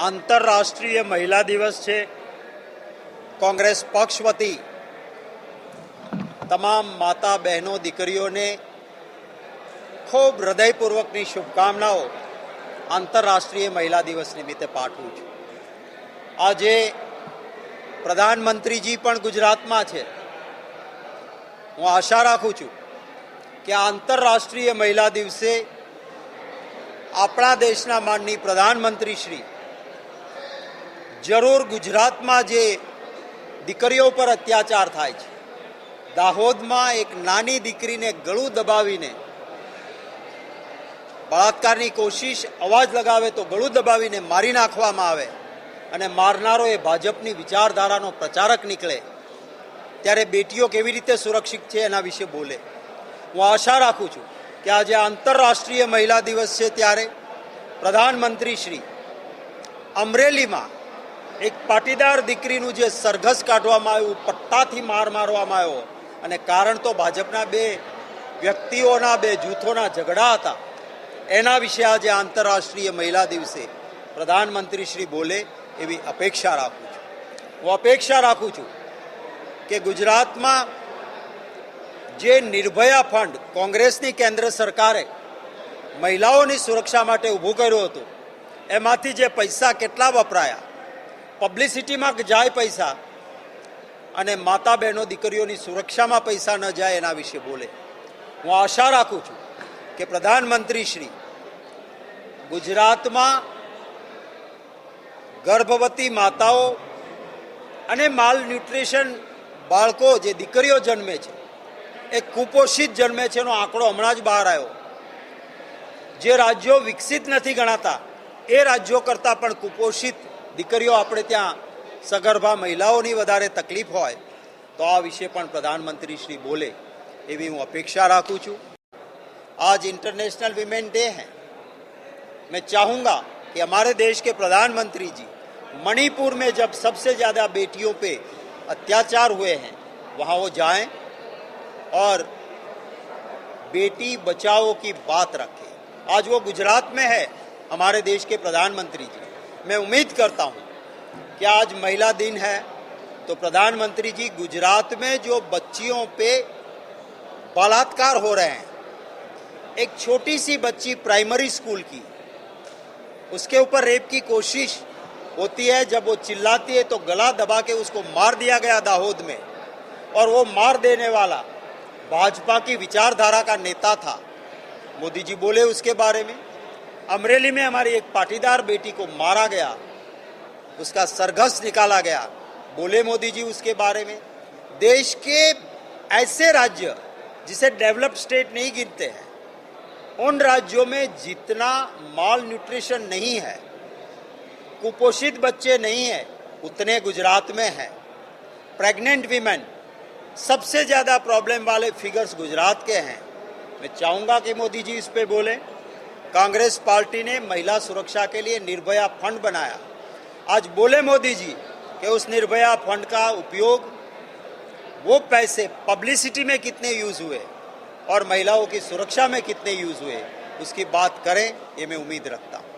આંતરરાષ્ટ્રીય મહિલા દિવસ છે. કોંગ્રેસ પક્ષ વતી તમામ માતા બહેનો દીકરીઓને ખૂબ હૃદયપૂર્વકની શુભકામનાઓ આંતરરાષ્ટ્રીય મહિલા દિવસ નિમિત્તે પાઠવું છું. આજે પ્રધાનમંત્રીજી પણ ગુજરાતમાં છે. હું આશા રાખું છું કે આંતરરાષ્ટ્રીય મહિલા દિવસે આપણા દેશના માનની પ્રધાનમંત્રી શ્રી જરૂર ગુજરાતમાં જે દીકરીઓ પર અત્યાચાર થાય છે. દાહોદમાં એક નાની દીકરીને ગળું દબાવીને બળાત્કારની કોશિશ, અવાજ લગાવે તો ગળું દબાવીને મારી નાખવામાં આવે અને મારનારો એ ભાજપની વિચારધારાનો પ્રચારક નીકળે. ત્યારે બેટીઓ કેવી રીતે સુરક્ષિત છે એના વિશે બોલે. હું આશા રાખું છું કે આજે આંતરરાષ્ટ્રીય મહિલા દિવસ છે ત્યારે પ્રધાનમંત્રી શ્રી અમરેલીમાં એક પાટીદાર દીકરીનું જે સરઘસ કાઢવામાં આવ્યું, પટ્ટાથી માર મારવામાં આવ્યો. અને કારણ તો ભાજપના બે વ્યક્તિઓના, બે જૂથોના ઝઘડા હતા. એના વિશે આજે આંતરરાષ્ટ્રીય મહિલા દિવસે પ્રધાનમંત્રી શ્રી બોલે એવી અપેક્ષા રાખું છું. હું અપેક્ષા રાખું છું કે ગુજરાતમાં જે નિર્ભયા ફંડ કોંગ્રેસની કેન્દ્ર સરકારે મહિલાઓની સુરક્ષા માટે ઊભું કર્યું હતું, એમાંથી જે પૈસા કેટલા વપરાયા પબ્લિસિટીમાં જાય પૈસા અને માતા બહેનો દીકરીઓની સુરક્ષામાં પૈસા ન જાય એના વિશે બોલે. હું આશા રાખું છું કે પ્રધાનમંત્રી શ્રી ગુજરાતમાં ગર્ભવતી માતાઓ અને માલ ન્યુટ્રિશન બાળકો જે દીકરીઓ જન્મે છે, એ કુપોષિત જન્મે છે એનો આંકડો હમણાં જ બહાર આવ્યો. જે રાજ્યો વિકસિત નથી ગણાતા, એ રાજ્યો કરતાં પણ કુપોષિત દીકરીઓ अपने त्या सगर्भा महिलाओं વધારે તકલીફ હોય, તો આ વિશે પણ પ્રધાનમંત્રી શ્રી બોલે એવી હું અપેક્ષા રાખું आज इंटरनेशनल वीमेन डे है मैं चाहूँगा कि हमारे देश के प्रधानमंत्री जी मणिपुर में जब सबसे ज़्यादा बेटियों पे अत्याचार हुए हैं वहाँ वो जाएँ और बेटी बचाओ की बात रखें आज वो गुजरात में है हमारे देश के प्रधानमंत्री जी मैं उम्मीद करता हूँ कि आज महिला दिन है तो प्रधानमंत्री जी गुजरात में जो बच्चियों पे बलात्कार हो रहे हैं, एक छोटी सी बच्ची प्राइमरी स्कूल की, उसके ऊपर रेप की कोशिश होती है, जब वो चिल्लाती है तो गला दबा के उसको मार दिया गया दाहोद में, और वो मार देने वाला भाजपा की विचारधारा का नेता था। मोदी जी बोले उसके बारे में। अमरेली में हमारी एक पाटीदार बेटी को मारा गया, उसका सरघस निकाला गया। बोले मोदी जी उसके बारे में, देश के ऐसे राज्य जिसे डेवलप्ड स्टेट नहीं गिनते हैं, उन राज्यों में जितना माल न्यूट्रिशन नहीं है, कुपोषित बच्चे नहीं है, उतने गुजरात में है। प्रेग्नेंट वीमेन, सबसे ज़्यादा प्रॉब्लम वाले फिगर्स गुजरात के हैं। मैं चाहूँगा कि मोदी जी इस पे बोले। कांग्रेस पार्टी ने महिला सुरक्षा के लिए निर्भया फंड बनाया। आज बोले मोदी जी कि उस निर्भया फंड का उपयोग, वो पैसे पब्लिसिटी में कितने यूज़ हुए और महिलाओं की सुरक्षा में कितने यूज़ हुए, उसकी बात करें, ये मैं उम्मीद रखता हूँ।